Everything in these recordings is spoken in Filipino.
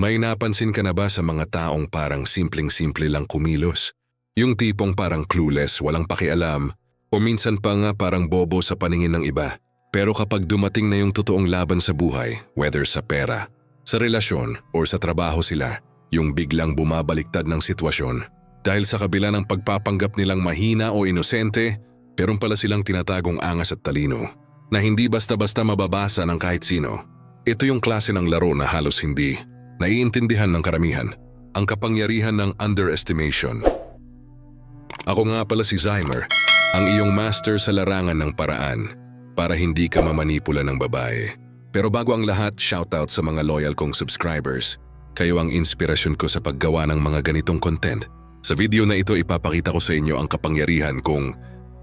May napansin ka na ba sa mga taong parang simpleng-simple lang kumilos? Yung tipong parang clueless, walang pakialam, o minsan pa nga parang bobo sa paningin ng iba. Pero kapag dumating na yung totoong laban sa buhay, whether sa pera, sa relasyon, or sa trabaho sila, yung biglang bumabaliktad ng sitwasyon. Dahil sa kabila ng pagpapanggap nilang mahina o inosente, meron pala silang tinatagong angas at talino na hindi basta-basta mababasa ng kahit sino. Ito yung klase ng laro na halos hindi naiintindihan ng karamihan, ang kapangyarihan ng underestimation. Ako nga pala si Zymer, ang iyong master sa larangan ng paraan para hindi ka mamanipula ng babae. Pero bago ang lahat, shoutout sa mga loyal kong subscribers. Kayo ang inspirasyon ko sa paggawa ng mga ganitong content. Sa video na ito ipapakita ko sa inyo ang kapangyarihan kung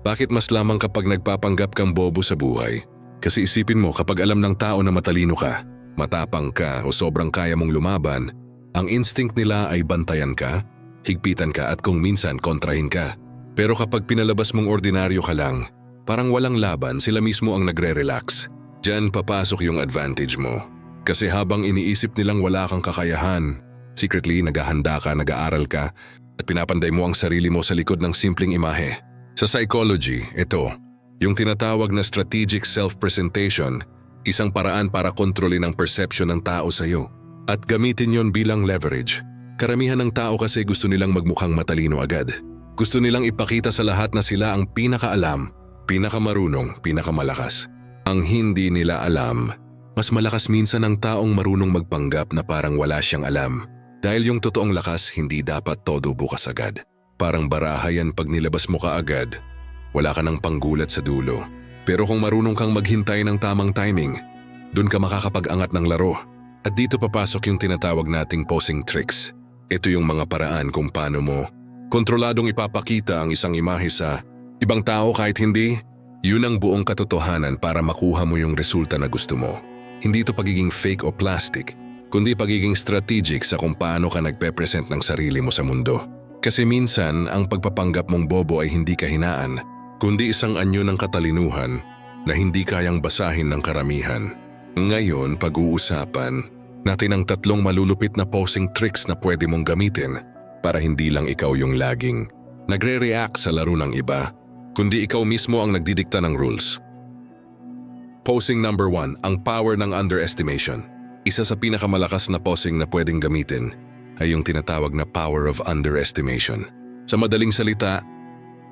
bakit mas lamang kapag nagpapanggap kang bobo sa buhay. Kasi isipin mo kapag alam ng tao na matalino ka, matapang ka o sobrang kaya mong lumaban, ang instinct nila ay bantayan ka, higpitan ka at kung minsan kontrahin ka. Pero kapag pinalabas mong ordinaryo ka lang, parang walang laban sila mismo ang nagre-relax. Diyan papasok yung advantage mo. Kasi habang iniisip nilang wala kang kakayahan, secretly naghahanda ka, nag-aaral ka, at pinapanday mo ang sarili mo sa likod ng simpleng imahe. Sa psychology, ito, yung tinatawag na strategic self-presentation, isang paraan para kontrolin ang perception ng tao sa iyo at gamitin yon bilang leverage. Karamihan ng tao kasi gusto nilang magmukhang matalino agad. Gusto nilang ipakita sa lahat na sila ang pinakaalam, pinakamarunong, pinakamalakas. Ang hindi nila alam, mas malakas minsan ang taong marunong magpanggap na parang wala siyang alam. Dahil yung totoong lakas hindi dapat todo bukas agad. Parang baraha yan pag nilabas mo ka agad, wala ka ng panggulat sa dulo. Pero kung marunong kang maghintay ng tamang timing, dun ka makakapag-angat ng laro. At dito papasok yung tinatawag nating posing tricks. Ito yung mga paraan kung paano mo kontroladong ipapakita ang isang imahe sa ibang tao kahit hindi, yun ang buong katotohanan para makuha mo yung resulta na gusto mo. Hindi ito pagiging fake o plastic, kundi pagiging strategic sa kung paano ka nagpe-present ng sarili mo sa mundo. Kasi minsan, ang pagpapanggap mong bobo ay hindi kahinaan, kundi isang anyo ng katalinuhan na hindi kayang basahin ng karamihan. Ngayon, pag-uusapan natin ang tatlong malulupit na posing tricks na pwede mong gamitin para hindi lang ikaw yung laging nagre-react sa laro ng iba, kundi ikaw mismo ang nagdidikta ng rules. Posing number one, ang power ng underestimation. Isa sa pinakamalakas na posing na pwedeng gamitin ay yung tinatawag na power of underestimation. Sa madaling salita,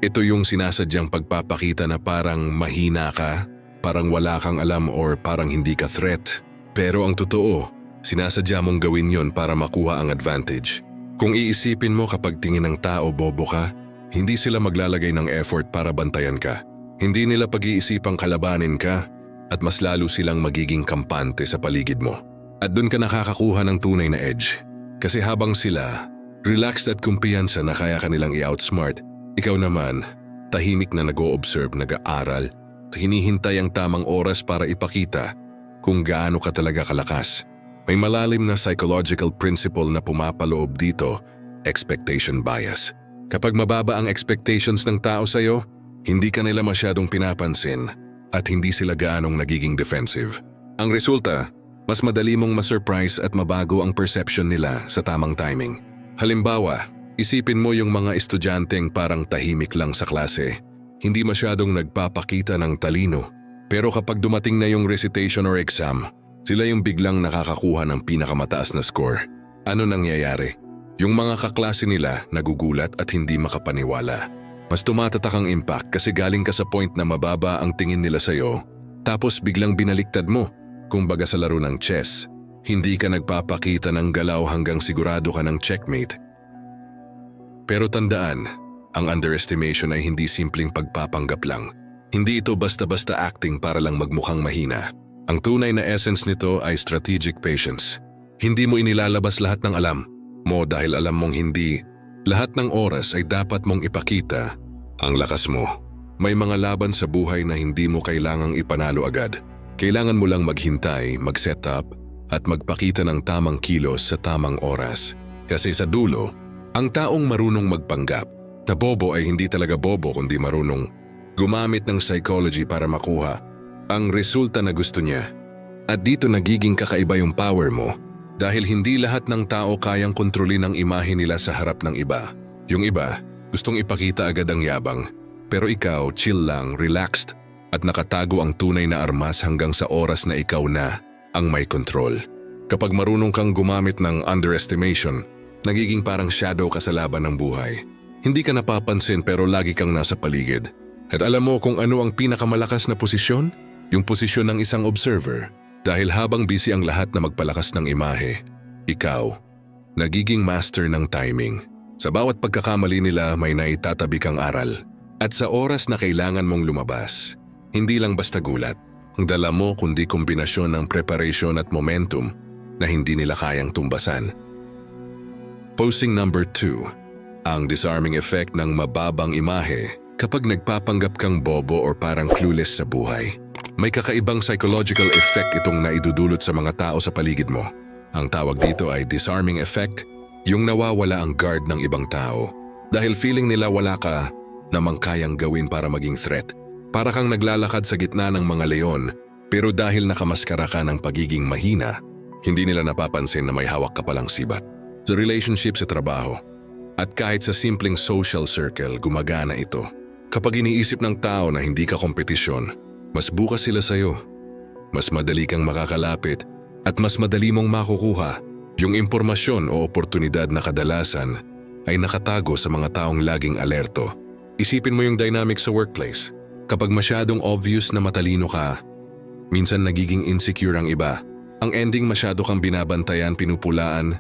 ito yung sinasadyang pagpapakita na parang mahina ka, parang wala kang alam or parang hindi ka threat. Pero ang totoo, sinasadya mong gawin yon para makuha ang advantage. Kung iisipin mo kapag tingin ng tao bobo ka, hindi sila maglalagay ng effort para bantayan ka. Hindi nila pag-iisipang kalabanin ka at mas lalo silang magiging kampante sa paligid mo. At doon ka nakakakuha ng tunay na edge. Kasi habang sila, relaxed at kumpiyansa na kaya kanilang i-outsmart, ikaw naman, tahimik na nag-o-observe, nag-aaral, hinihintay ang tamang oras para ipakita kung gaano ka talaga kalakas. May malalim na psychological principle na pumapaloob dito, expectation bias. Kapag mababa ang expectations ng tao sa'yo, hindi ka nila masyadong pinapansin at hindi sila gaanong nagiging defensive. Ang resulta, mas madali mong masurprise at mabago ang perception nila sa tamang timing. Halimbawa, isipin mo yung mga estudyanteng parang tahimik lang sa klase. Hindi masyadong nagpapakita ng talino. Pero kapag dumating na yung recitation or exam, sila yung biglang nakakakuha ng pinakamataas na score. Ano nangyayari? Yung mga kaklase nila nagugulat at hindi makapaniwala. Mas tumatatak ang impact kasi galing ka sa point na mababa ang tingin nila sa'yo, tapos biglang binaliktad mo. Kumbaga sa laro ng chess, hindi ka nagpapakita ng galaw hanggang sigurado ka ng checkmate. Pero tandaan, ang underestimation ay hindi simpleng pagpapanggap lang. Hindi ito basta-basta acting para lang magmukhang mahina. Ang tunay na essence nito ay strategic patience. Hindi mo inilalabas lahat ng alam mo dahil alam mong hindi lahat ng oras ay dapat mong ipakita ang lakas mo. May mga laban sa buhay na hindi mo kailangang ipanalo agad. Kailangan mo lang maghintay, mag-set up, at magpakita ng tamang kilos sa tamang oras. Kasi sa dulo, ang taong marunong magpanggap na bobo ay hindi talaga bobo kundi marunong gumamit ng psychology para makuha ang resulta na gusto niya. At dito nagiging kakaiba yung power mo Dahil hindi lahat ng tao kayang kontrolin ang imahe nila sa harap ng iba. Yung iba, gustong ipakita agad ang yabang. Pero ikaw, chill lang, relaxed, at nakatago ang tunay na armas hanggang sa oras na ikaw na ang may control. Kapag marunong kang gumamit ng underestimation, nagiging parang shadow ka sa laban ng buhay. Hindi ka napapansin pero lagi kang nasa paligid. At alam mo kung ano ang pinakamalakas na posisyon? Yung posisyon ng isang observer. Dahil habang busy ang lahat na magpalakas ng imahe, ikaw, nagiging master ng timing. Sa bawat pagkakamali nila may naitatabi kang aral. At sa oras na kailangan mong lumabas, hindi lang basta gulat. Ang dala mo kundi kombinasyon ng preparation at momentum na hindi nila kayang tumbasan. Posing number 2. Ang disarming effect ng mababang imahe kapag nagpapanggap kang bobo or parang clueless sa buhay. May kakaibang psychological effect itong naidudulot sa mga tao sa paligid mo. Ang tawag dito ay disarming effect, yung nawawala ang guard ng ibang tao. Dahil feeling nila wala ka namang kayang gawin para maging threat. Para kang naglalakad sa gitna ng mga leon, pero dahil nakamaskara ka ng pagiging mahina, hindi nila napapansin na may hawak ka palang sibat. Sa relationship sa trabaho, at kahit sa simpleng social circle, gumagana ito. Kapag iniisip ng tao na hindi ka kompetisyon, mas bukas sila sa'yo. Mas madali kang makakalapit at mas madali mong makukuha yung impormasyon o oportunidad na kadalasan ay nakatago sa mga taong laging alerto. Isipin mo yung dynamic sa workplace. Kapag masyadong obvious na matalino ka, minsan nagiging insecure ang iba. Ang ending masyado kang binabantayan, pinupulaan,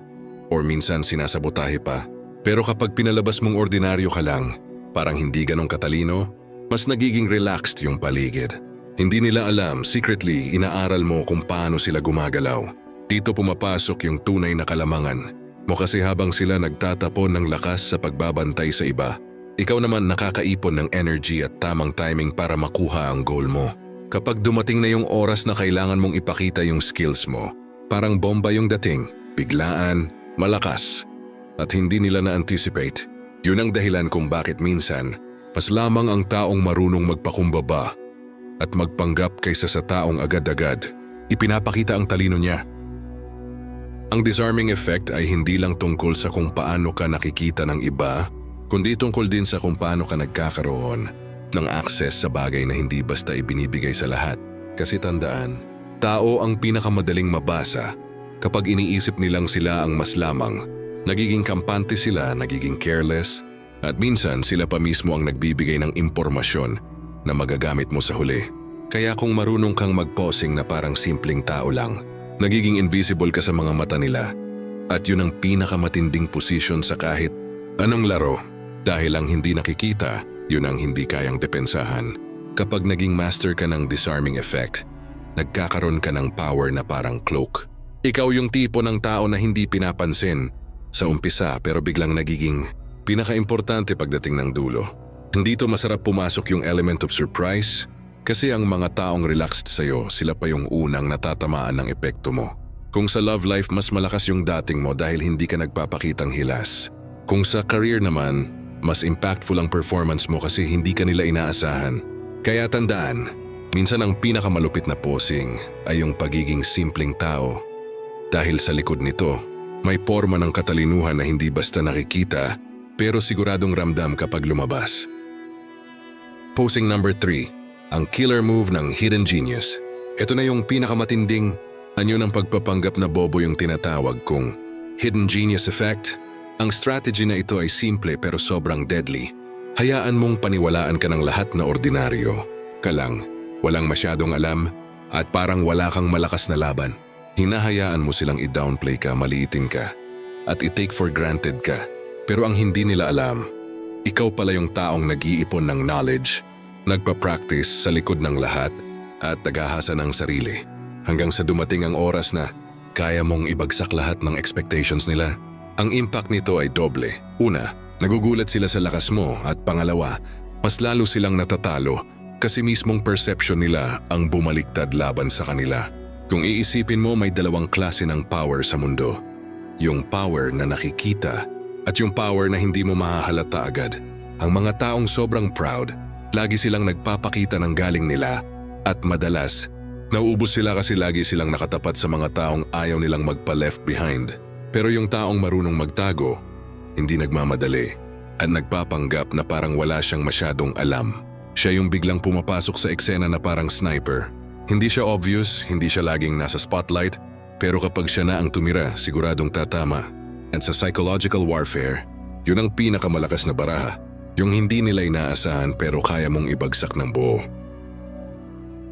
or minsan sinasabotahe pa. Pero kapag pinalabas mong ordinaryo ka lang, parang hindi ganong katalino, mas nagiging relaxed yung paligid. Hindi nila alam, secretly, inaaral mo kung paano sila gumagalaw. Dito pumapasok yung tunay na kalamangan mo kasi habang sila nagtatapon ng lakas sa pagbabantay sa iba, ikaw naman nakakaipon ng energy at tamang timing para makuha ang goal mo. Kapag dumating na yung oras na kailangan mong ipakita yung skills mo, parang bomba yung dating, biglaan, malakas, at hindi nila na-anticipate. Yun ang dahilan kung bakit minsan, mas lamang ang taong marunong magpakumbaba at magpanggap kaysa sa taong agad-agad, ipinapakita ang talino niya. Ang disarming effect ay hindi lang tungkol sa kung paano ka nakikita ng iba, kundi tungkol din sa kung paano ka nagkakaroon ng access sa bagay na hindi basta ibinibigay sa lahat. Kasi tandaan, tao ang pinakamadaling mabasa kapag iniisip nilang sila ang mas lamang. Nagiging kampante sila, nagiging careless, at minsan sila pa mismo ang nagbibigay ng impormasyon na magagamit mo sa huli. Kaya kung marunong kang mag-posing na parang simpleng tao lang, nagiging invisible ka sa mga mata nila. At yun ang pinakamatinding posisyon sa kahit anong laro. Dahil ang hindi nakikita, yun ang hindi kayang depensahan. Kapag naging master ka ng disarming effect, nagkakaroon ka ng power na parang cloak. Ikaw yung tipo ng tao na hindi pinapansin sa umpisa pero biglang nagiging pinaka-importante pagdating ng dulo. Dito masarap pumasok yung element of surprise kasi ang mga taong relaxed sa'yo, sila pa yung unang natatamaan ng epekto mo. Kung sa love life, mas malakas yung dating mo dahil hindi ka nagpapakitang hilas. Kung sa career naman, mas impactful ang performance mo kasi hindi ka nila inaasahan. Kaya tandaan, minsan ang pinakamalupit na posing ay yung pagiging simpleng tao. Dahil sa likod nito, may forma ng katalinuhan na hindi basta nakikita pero siguradong ramdam kapag lumabas. Posing number 3, ang killer move ng hidden genius. Ito na yung pinakamatinding anyo ng pagpapanggap na bobo yung tinatawag kong hidden genius effect. Ang strategy na ito ay simple pero sobrang deadly. Hayaan mong paniwalaan ka ng lahat na ordinaryo. Kalang, walang masyadong alam at parang wala kang malakas na laban. Hinahayaan mo silang i-downplay ka, maliitin ka at i-take for granted ka. Pero ang hindi nila alam, ikaw pala yung taong nag-iipon ng knowledge, nagpa-practice sa likod ng lahat at tagahasa ng sarili. Hanggang sa dumating ang oras na kaya mong ibagsak lahat ng expectations nila. Ang impact nito ay doble. Una, nagugulat sila sa lakas mo at pangalawa, mas lalo silang natatalo kasi mismong perception nila ang bumaliktad laban sa kanila. Kung iisipin mo may dalawang klase ng power sa mundo. Yung power na nakikita at yung power na hindi mo mahahalata agad. Ang mga taong sobrang proud, lagi silang nagpapakita ng galing nila at madalas Nauubos sila kasi lagi silang nakatapat sa mga taong ayaw nilang magpa-left behind. Pero yung taong marunong magtago, hindi nagmamadali at nagpapanggap na parang wala siyang masyadong alam. Siya yung biglang pumapasok sa eksena na parang sniper. Hindi siya obvious, hindi siya laging nasa spotlight, pero kapag siya na ang tumira, siguradong tatama. At sa psychological warfare, yun ang pinakamalakas na baraha. Yung hindi nila inaasahan pero kaya mong ibagsak ng buo.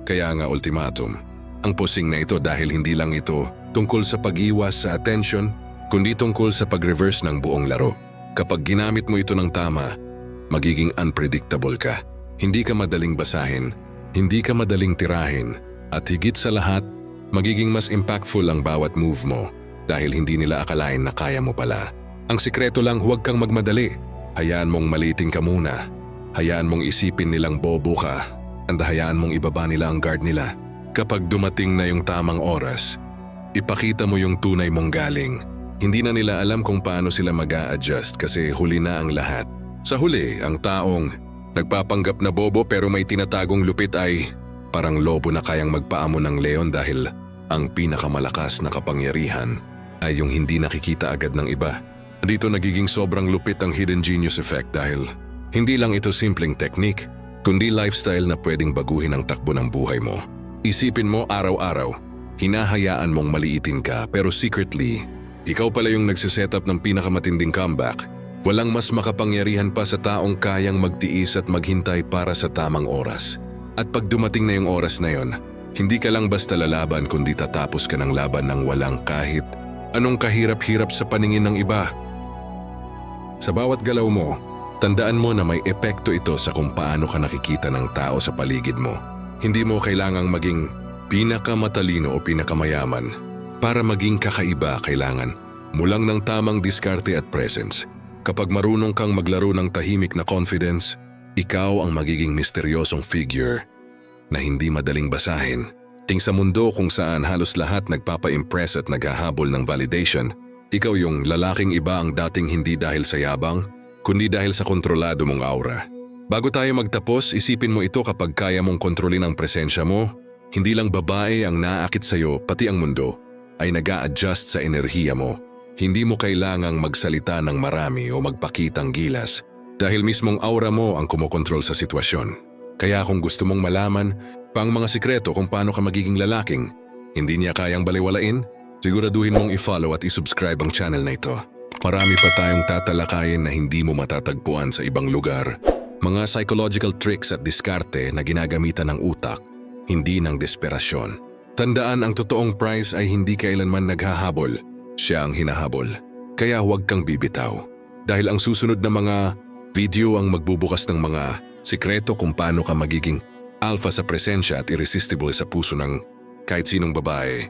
Kaya nga ultimatum, ang posing na ito dahil hindi lang ito tungkol sa pag-iwas sa attention, kundi tungkol sa pag-reverse ng buong laro. Kapag ginamit mo ito ng tama, magiging unpredictable ka. Hindi ka madaling basahin, hindi ka madaling tirahin, at higit sa lahat, magiging mas impactful ang bawat move mo dahil hindi nila akalain na kaya mo pala. Ang sikreto lang huwag kang magmadali. Hayaan mong maliting ka muna. Hayaan mong isipin nilang bobo ka. And hayaan mong ibaba nila ang guard nila. Kapag dumating na yung tamang oras, ipakita mo yung tunay mong galing. Hindi na nila alam kung paano sila mag adjust kasi huli na ang lahat. Sa huli, ang taong nagpapanggap na bobo pero may tinatagong lupit ay parang lobo na kayang magpaamo ng leon dahil ang pinakamalakas na kapangyarihan ay yung hindi nakikita agad ng iba. Dito nagiging sobrang lupit ang hidden genius effect dahil hindi lang ito simpleng technique, kundi lifestyle na pwedeng baguhin ang takbo ng buhay mo. Isipin mo araw-araw, hinahayaan mong maliitin ka pero secretly, ikaw pala yung nagsiset up ng pinakamatinding comeback. Walang mas makapangyarihan pa sa taong kayang magtiis at maghintay para sa tamang oras. At pag dumating na yung oras na yon, hindi ka lang basta lalaban kundi tatapos ka ng laban ng walang kahit anong kahirap-hirap sa paningin ng iba. Sa bawat galaw mo, tandaan mo na may epekto ito sa kung paano ka nakikita ng tao sa paligid mo. Hindi mo kailangang maging pinakamatalino o pinakamayaman. Para maging kakaiba kailangan mulang ng tamang diskarte at presence. Kapag marunong kang maglaro ng tahimik na confidence, ikaw ang magiging misteryosong figure na hindi madaling basahin. Ting sa mundo kung saan halos lahat nagpapa-impress at naghahabol ng validation, ikaw yung lalaking iba ang dating hindi dahil sa yabang, kundi dahil sa kontrolado mong aura. Bago tayo magtapos, isipin mo ito kapag kaya mong kontrolin ang presensya mo, hindi lang babae ang naaakit sa'yo, pati ang mundo, ay nag adjust sa enerhiya mo. Hindi mo kailangang magsalita ng marami o magpakitang gilas dahil mismong aura mo ang kumokontrol sa sitwasyon. Kaya kung gusto mong malaman pa ang mga sikreto kung paano ka magiging lalaking, hindi niya kayang baliwalain, siguraduhin mong i-follow at i-subscribe ang channel na ito. Marami pa tayong tatalakayin na hindi mo matatagpuan sa ibang lugar. Mga psychological tricks at diskarte na ginagamitan ng utak, hindi ng desperasyon. Tandaan ang totoong prize ay hindi kailanman naghahabol, siya ang hinahabol. Kaya huwag kang bibitaw. Dahil ang susunod na mga video ang magbubukas ng mga sikreto kung paano ka magiging alpha sa presensya at irresistible sa puso ng kahit sinong babae